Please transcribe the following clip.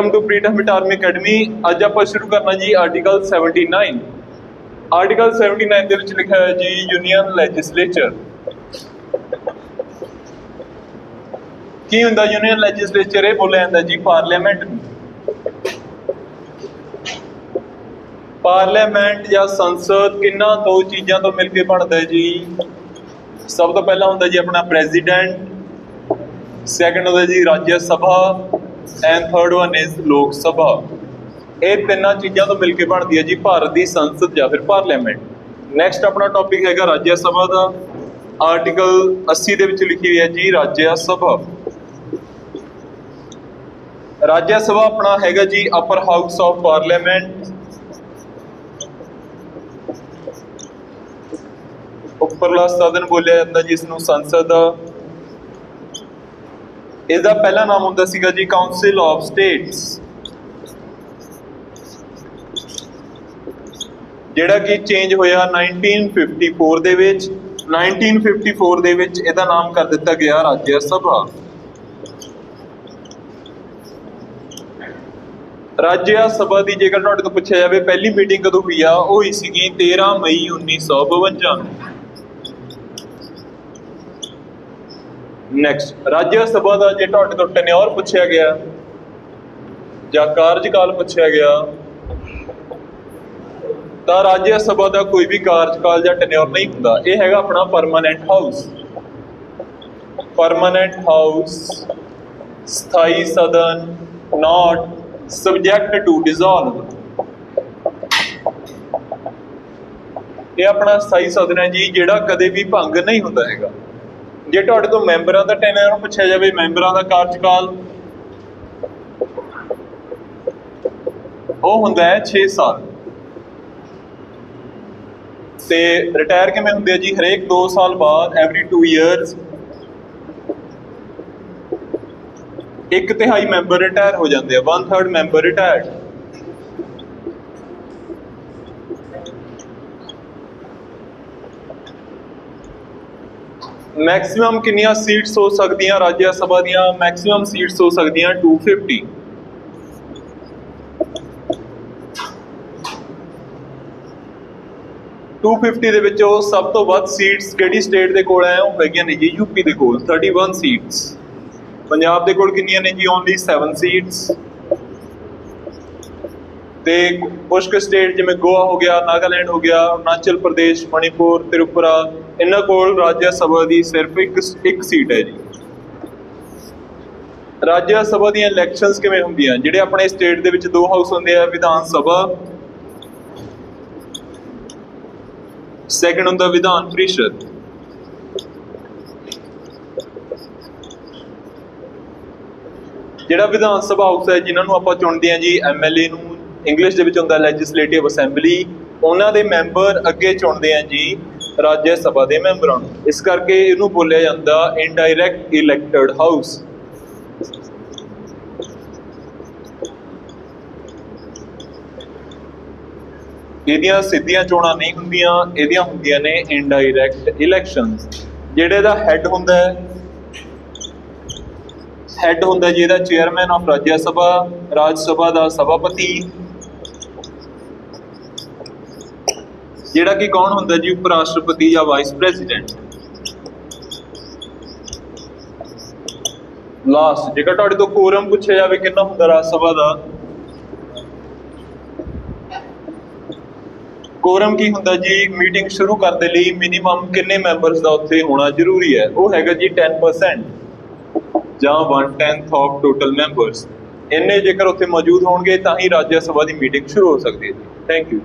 Welcome to ਪ੍ਰੀਟਮ ਅਟਾਰਮੀ academy ਅੱਜ ਆਪਾਂ ਸ਼ੁਰੂ ਕਰਨਾ ਜੀ ਆਰਟੀਕਲ 79 ਆਰਟੀਕਲ 79 ਦੇ ਵਿੱਚ ਲਿਖਿਆ ਹੋਇਆ ਜੀ ਯੂਨੀਅਨ ਲੈਜਿਸਲੇਚਰ ਕੀ ਹੁੰਦਾ ਯੂਨੀਅਨ ਲੈਜਿਸਲੇਚਰ ਇਹ ਬੋਲਿਆ ਜਾਂਦਾ ਜੀ ਪਾਰਲੀਮੈਂਟ ਪਾਰਲੀਮੈਂਟ ਜਾਂ ਸੰਸਦ ਕਿੰਨਾ ਦੋ ਚੀਜ਼ਾਂ ਤੋਂ ਮਿਲ ਕੇ ਬਣਦਾ ਹੈ ਜੀ? ਸਭ ਤੋਂ ਪਹਿਲਾਂ ਹੁੰਦਾ ਜੀ ਆਪਣਾ ਪ੍ਰੈਜ਼ੀਡੈਂਟ ਸੈਕੰਡ ਹੁੰਦਾ ਜੀ Rajya Sabha and third one is Lok Sabha ਇਹ ਤਿੰਨਾਂ ਚੀਜ਼ਾਂ ਤੋਂ ਮਿਲ ਕੇ ਬਣਦੀ ਹੈ ਜੀ ਭਾਰਤ ਦੀ ਸੰਸਦ ਜਾਂ ਫਿਰ ਪਾਰਲੀਮੈਂਟ। ਨੈਕਸਟ ਆਪਣਾ ਟੌਪਿਕ ਹੈਗਾ ਰਾਜ ਸਭਾ ਦਾ। ਆਰਟੀਕਲ 80 ਦੇ ਵਿੱਚ ਲਿਖੀ ਹੋਈ ਹੈ ਜੀ ਰਾਜ ਸਭਾ। ਰਾਜ ਸਭਾ ਆਪਣਾ ਹੈਗਾ ਜੀ ਅਪਰ ਹਾਊਸ ਆਫ ਪਾਰਲੀਮੈਂਟ ਉੱਪਰਲਾ ਸਦਨ ਬੋਲਿਆ ਜਾਂਦਾ ਜਿਸ ਨੂੰ ਸੰਸਦ ਦਾ। ਇਹਦਾ ਪਹਿਲਾ ਨਾਮ ਹੁੰਦਾ ਸੀਗਾ ਜੀ ਕਾਉਂਸਲ ਆਫ ਸਟੇਟਸ ਜਿਹੜਾ ਕਿ ਚੇਂਜ ਹੋਇਆ 1954 ਦੇ ਵਿੱਚ। 1954 ਦੇ ਵਿੱਚ ਇਹਦਾ ਨਾਮ ਕਰ ਦਿੱਤਾ ਗਿਆ ਰਾਜ ਸਭਾ। ਰਾਜ ਸਭਾ ਦੀ ਜੇਕਰ ਤੁਹਾਡੇ ਤੋਂ ਪੁੱਛਿਆ ਜਾਵੇ, ਪਹਿਲੀ ਮੀਟਿੰਗ ਕਦੋਂ ਹੋਈ ਆ, ਉਹ ਹੋਈ ਸੀਗੀ 13 ਮਈ 1952 ਨੂੰ। ਨੈਕਸਟ ਰਾਜ ਸਭਾ ਦਾ ਜੇ ਤੁਹਾਡੇ ਤੋਂ ਟੈਨਿਓਰ ਪੁੱਛਿਆ ਗਿਆ, ਜਾਂ ਕਾਰਜਕਾਲ ਪੁੱਛਿਆ ਗਿਆ, ਤਾਂ ਰਾਜ ਸਭਾ ਦਾ ਕੋਈ ਵੀ ਕਾਰਜਕਾਲ ਜਾਂ ਟੈਨਿਓਰ ਨਹੀਂ ਹੁੰਦਾ। ਇਹ ਹੈਗਾ ਆਪਣਾ ਪਰਮਾਨੈਂਟ ਹਾਊਸ ਪਰਮਾਨੈਂਟ ਹਾਊਸ ਸਥਾਈ ਸਦਨ ਨਾਟ ਸਬਜੈਕਟ ਟੂ ਡਿਸੋਲਵ ਇਹ ਆਪਣਾ ਸਥਾਈ ਸਦਨ ਹੈ ਜੀ, ਜਿਹੜਾ ਕਦੇ ਵੀ ਭੰਗ ਨਹੀਂ ਹੁੰਦਾ ਹੈਗਾ। ਜੇ ਤੁਹਾਡੇ ਤੋਂ ਮੈਂਬਰਾਂ ਦਾ ਟੈਨਰ ਪੁੱਛਿਆ ਜਾਵੇ ਮੈਂਬਰਾਂ ਦਾ ਕਾਰਜਕਾਲ। ਉਹ ਹੁੰਦਾ ਹੈ 6 ਸਾਲ। ਤੇ ਰਿਟਾਇਰ ਕਿਵੇਂ ਹੁੰਦੇ ਆ ਜੀ? ਹਰੇਕ 2 ਸਾਲ ਬਾਅਦ ਐਵਰੀ 2 ਇਅਰਸ ਇੱਕ ਤਿਹਾਈ ਮੈਂਬਰ ਰਿਟਾਇਰ ਹੋ ਜਾਂਦੇ ਆ 1/3 ਮੈਂਬਰ ਰਿਟਾਇਰਡ ਮੈਕਸਿਮਮ ਕਿੰਨੀਆਂ ਸੀਟਸ ਹੋ ਸਕਦੀਆਂ ਰਾਜ ਸਭਾ ਦੀਆਂ? ਮੈਕਸਿਮਮ ਸੀਟਸ ਹੋ ਸਕਦੀਆਂ 250 250 ਦੇ ਵਿੱਚੋਂ ਸਭ ਤੋਂ ਵੱਧ ਸੀਟਸ ਕਿਹੜੀ ਸਟੇਟ ਦੇ ਕੋਲ ਹੈ? ਉਹ ਹੈਗੀਆਂ ਨੇ ਜੀ ਯੂਪੀ ਦੇ ਕੋਲ 31 ਸੀਟਸ ਪੰਜਾਬ ਦੇ ਕੋਲ ਕਿੰਨੀਆਂ ਨੇ ਜੀ? ਓਨਲੀ 7 ਸੀਟਸ ਤੇ ਕੁਝ ਕੁ ਸਟੇਟ ਜਿਵੇਂ ਗੋਆ ਹੋ ਗਿਆ, ਨਾਗਾਲੈਂਡ ਹੋ ਗਿਆ, ਅਰੁਣਾਚਲ ਪ੍ਰਦੇਸ਼, ਮਣੀਪੁਰ, ਤ੍ਰਿਪੁਰਾ, ਇਹਨਾਂ ਕੋਲ ਰਾਜ ਸਭਾ ਦੀ ਸਿਰਫ ਇੱਕ ਇੱਕ ਸੀਟ ਹੈ ਜੀ। ਰਾਜ ਸਭਾ ਦੀਆਂ ਇਲੈਕਸ਼ਨਸ ਕਿਵੇਂ ਹੁੰਦੀਆਂ? ਜਿਹੜੇ ਆਪਣੇ ਸਟੇਟ ਦੇ ਵਿੱਚ ਦੋ ਹਾਊਸ ਹੁੰਦੇ ਆ, ਵਿਧਾਨ ਸਭਾ। ਸੈਕੰਡ ਹੁੰਦਾ ਵਿਧਾਨ ਪ੍ਰੀਸ਼ਦ। ਜਿਹੜਾ ਵਿਧਾਨ ਸਭਾ ਹਾਊਸ ਹੈ, ਜਿਨ੍ਹਾਂ ਨੂੰ ਆਪਾਂ ਚੁਣਦੇ ਆ ਜੀ ਐਮਐਲਏ ਨੂੰ ਇੰਗਲਿਸ਼ ਦੇ ਵਿੱਚ ਹੁੰਦਾ ਲੈਜਿਸਲੇਟਿਵ ਅਸੈਂਬਲੀ ਉਹਨਾਂ ਦੇ ਮੈਂਬਰ ਅੱਗੇ ਚੁਣਦੇ ਆ ਜੀ, ਰਾਜ ਸਭਾ ਦੇ ਮੈਂਬਰਾਂ ਨੂੰ। ਇਸ ਕਰਕੇ ਇਹਨੂੰ ਬੋਲਿਆ ਜਾਂਦਾ ਇਨਡਾਇਰੈਕਟ ਇਲੈਕਟਡ ਹਾਊਸ ਇਹਦੀਆਂ ਸਿੱਧੀਆਂ ਚੋਣਾਂ ਨਹੀਂ ਹੁੰਦੀਆਂ, ਇਹਦੀਆਂ ਹੁੰਦੀਆਂ ਨੇ ਇਨਡਾਇਰੈਕਟ ਇਲੈਕਸ਼ਨਸ ਜਿਹੜੇ ਦਾ ਹੈੱਡ ਹੁੰਦਾ ਹੈ ਹੈੱਡ ਹੁੰਦਾ ਜੀ ਇਹਦਾ ਚੇਅਰਮੈਨ ਆਫ ਰਾਜ ਸਭਾ ਰਾਜ ਸਭਾ ਦਾ ਸਭਾਪਤੀ। ਜਿਹੜਾ ਕਿ ਕੌਣ ਹੁੰਦਾ ਜੀ ਉਪ ਰਾਸ਼ਟਰਪਤੀ ਜਾਂ ਵਾਈਸ ਪ੍ਰੈਜ਼ੀਡੈਂਟ ਲਾਸਟ ਜੇਕਰ ਤੁਹਾਡੇ ਤੋਂ ਕੋਰਮ ਪੁੱਛਿਆ ਜਾਵੇ, ਕਿੰਨਾ ਹੁੰਦਾ ਰਾਜ ਸਭਾ ਦਾ? ਕੋਰਮ ਕੀ ਹੁੰਦਾ ਜੀ? ਮੀਟਿੰਗ ਸ਼ੁਰੂ ਕਰਨ ਦੇ ਲਈ ਮਿਨੀਮਮ ਕਿੰਨੇ ਮੈਂਬਰਸ ਦਾ ਉੱਥੇ ਹੋਣਾ ਜ਼ਰੂਰੀ ਹੈ? ਉਹ ਹੈਗਾ ਜੀ 10% ਜਾਂ 1/10 ਆਫ ਟੋਟਲ ਮੈਂਬਰਸ ਇੰਨੇ ਜੇਕਰ ਉੱਥੇ ਮੌਜੂਦ ਹੋਣਗੇ, ਤਾਂ ਹੀ ਰਾਜ ਸਭਾ ਦੀ ਮੀਟਿੰਗ ਸ਼ੁਰੂ ਹੋ ਸਕਦੀ ਹੈ ਥੈਂਕ ਯੂ